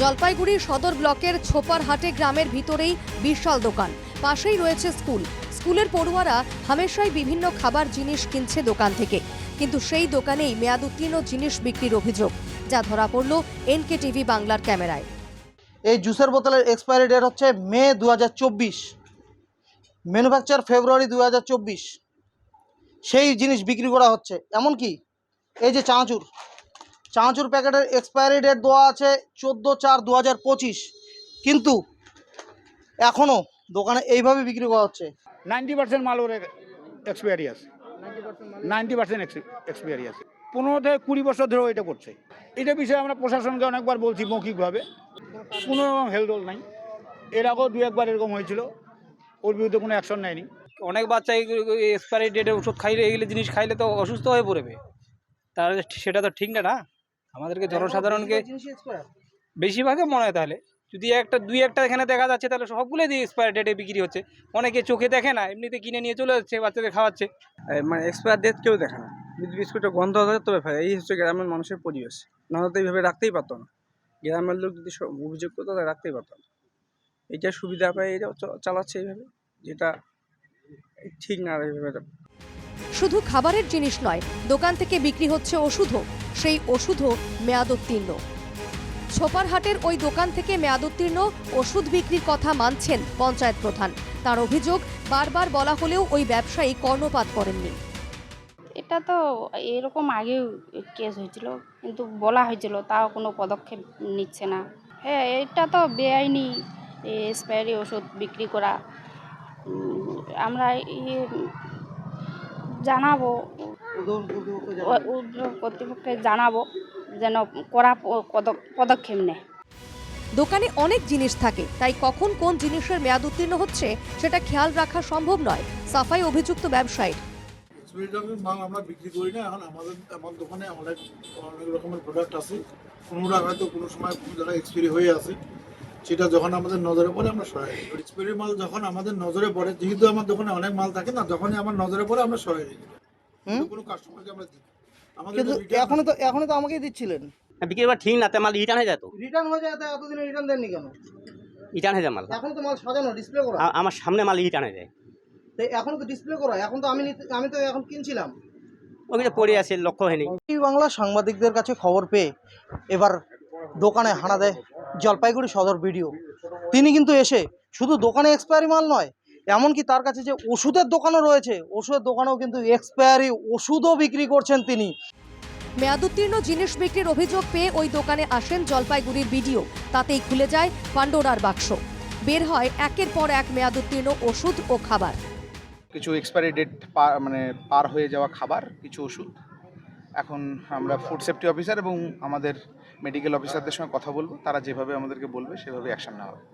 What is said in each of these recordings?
জলপাইগুড়ি সদর ব্লকের ছোপারহাটে গ্রামের ভিতরেই বিশাল দোকান। পাশেই রয়েছে স্কুল। স্কুলের পড়ুয়ারা হামেশাই বিভিন্ন খাবার জিনিস কিনছে দোকান থেকে। কিন্তু সেই দোকানেই মেয়াদ উত্তীর্ণ জিনিস বিক্রির অভিযোগ, যা ধরা পড়ল এনকে টিভি বাংলার ক্যামেরায়। এই জুসের বোতলের এক্সপায়ারি ডেট হচ্ছে মে দু হাজার চব্বিশ। ম্যানুফ্যাকচার ফেব্রুয়ারি দু হাজার চব্বিশ। সেই জিনিস বিক্রি করা হচ্ছে। এমনকি এই যে চানাচুর চানাচুর প্যাকেটের এক্সপায়ারি ডেট দেওয়া আছে চোদ্দ চার দু হাজার পঁচিশ। কিন্তু এখনও দোকানে এইভাবে বিক্রি করা হচ্ছে। নাইনটি পার্সেন্ট মাল ওর এক্সপিয়ারি আছে। নাইনটি পার্সেন্ট এক্সপায়ারি আছে। পনেরো থেকে কুড়ি বছর ধরেও এটা করছে। এটা বিষয়ে আমরা প্রশাসনকে অনেকবার বলছি মৌখিকভাবে। কোনো রকম হেলদোল নাই। এর আগেও দু একবার এরকম হয়েছিল। ওর বিরুদ্ধে কোনো অ্যাকশন নেয়নি। অনেক বাচ্চা এক্সপায়ারি ডেটের ওষুধ খাইলে এগুলো জিনিস খাইলে তো অসুস্থ হয়ে পড়বে। তাহলে সেটা তো ঠিক না না? আমাদেরকে জনসাধারণকে বেশিরভাগই মনে হয় তাহলে। যদি একটা দুই একটা এখানে দেখা যাচ্ছে তাহলে সবগুলোই দিয়ে এক্সপায়ার ডেটে বিক্রি হচ্ছে। অনেকে চোখে দেখে না এমনিতে কিনে নিয়ে চলে যাচ্ছে বাচ্চাদের খাওয়াচ্ছে। মানে এক্সপায়ার ডেট কেউ দেখে না। যদি বিস্কুটের গন্ধ হয় তবে ফেলে এই হচ্ছে গ্রামের মানুষের পরিবেশ। নাহলে তো এইভাবে রাখতেই পারতো না। গ্রামের লোক যদি অভিযোগ করতো তাহলে রাখতেই পারতো না। এটা সুবিধা পায় এটা চ- চালাচ্ছে এইভাবে যেটা ঠিক না এইভাবে। শুধু খাবারের জিনিস নয় দোকান থেকে বিক্রি হচ্ছে ওষুধও। সেই ওষুধও মেয়াদোত্তীর্ণ। ছোপারহাটের ওই দোকান থেকে মেয়াদোত্তীর্ণ ওষুধ বিক্রির কথা মানছেন পঞ্চায়েত প্রধান। তার অভিযোগ, বারবার বলা হলেও ওই ব্যবসায়ী কর্ণপাত করেননি। এটা তো এরকম আগেও কেস হয়েছিল, কিন্তু বলা হয়েছিল, তাও কোনো পদক্ষেপ নিচ্ছে না। হ্যাঁ এটা তো বেআইনি এক্সপায়ারি ওষুধ বিক্রি করা। আমরা জানাব কর্তৃপক্ষকে জানাব। যেন করা পদক্ষেপ নেয়। দোকানে অনেক জিনিস থাকে তাই কখন কোন জিনিসের মেয়াদ উত্তীর্ণ হচ্ছে সেটা খেয়াল রাখা সম্ভব নয় সাফাই অভিযুক্ত ব্যবসায়ীর। এক্সপিরিটামের মাল আমরা বিক্রি করি না এখন আমাদের আমার দোকানে অনেক অনেক রকমের প্রোডাক্ট আছে। কোনোটা হয়তো কোনো সময় কোনো জায়গায় হয়ে আছে সেটা যখন আমাদের নজরে পড়ে আমরা সরাই দিই। এক্সপিরি মাল যখন আমাদের নজরে পড়ে যেহেতু আমার দোকানে অনেক মাল থাকে না যখনই আমার নজরে পড়ে আমরা সরাই দিই। হুম? কোনো কাস্টমারকে আমরা দিই। কিন্তু এখনও তো এখনও তো আমাকেই দিচ্ছিলেন। বিক্রি করা ঠিক না তে মাল রিটার্ন হয়ে যেত রিটার্ন হয়ে যায় তো এতদিনে রিটার্ন দেননি কেন? রিটার্ন হয়ে যায় মাল। এখন তো মাল সাজানো ডিসপ্লে করা। আমার সামনে মাল রিটার্ন হয়ে যায়। তো এখন তো ডিসপ্লে করা এখন তো আমি নিতে- আমি তো এখন কিনছিলাম। ওখানে পড়ে আছে লক্ষ্য হয়নি। বাংলা সাংবাদিকদের কাছে খবর পেয়ে এবার দোকানে হানা দেয় জলপাইগুড়ি সদর ভিডিও তিনি কিন্তু এসে শুধু দোকানে এক্সপায়ারি মাল নয় এমনকি তার কাছে যে ওষুধের দোকানও রয়েছে ওষুধের দোকানেও কিন্তু এক্সপায়ারি ওষুধও বিক্রি করছেন তিনি। মেয়াদোত্তীর্ণ জিনিস বিক্রির অভিযোগ পেয়ে ওই দোকানে আসেন জলপাইগুড়ির বিডিও। তাতেই খুলে যায় পান্ডোরার বাক্স। বের হয় একের পর এক মেয়াদোত্তীর্ণ ওষুধ ও খাবার। কিছু এক্সপায়ারি ডেট মানে পার হয়ে যাওয়া খাবার কিছু ওষুধ। এখন আমরা ফুড সেফটি অফিসার এবং আমাদের মেডিকেল অফিসারদের সঙ্গে কথা বলব। তারা যেভাবে আমাদেরকে বলবে সেভাবে অ্যাকশন নেওয়া হবে।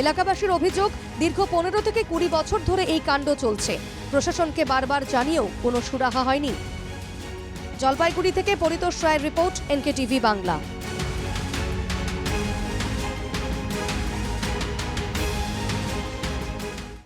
এলাকাবাসীর অভিযোগ, দীর্ঘ পনেরো থেকে কুড়ি বছর ধরে এই কাণ্ড চলছে। প্রশাসনকে বারবার জানিয়েও কোনো সুরাহা হয়নি। জলপাইগুড়ি থেকে পরিতোষ রায়ের রিপোর্ট এনকে টিভি বাংলা।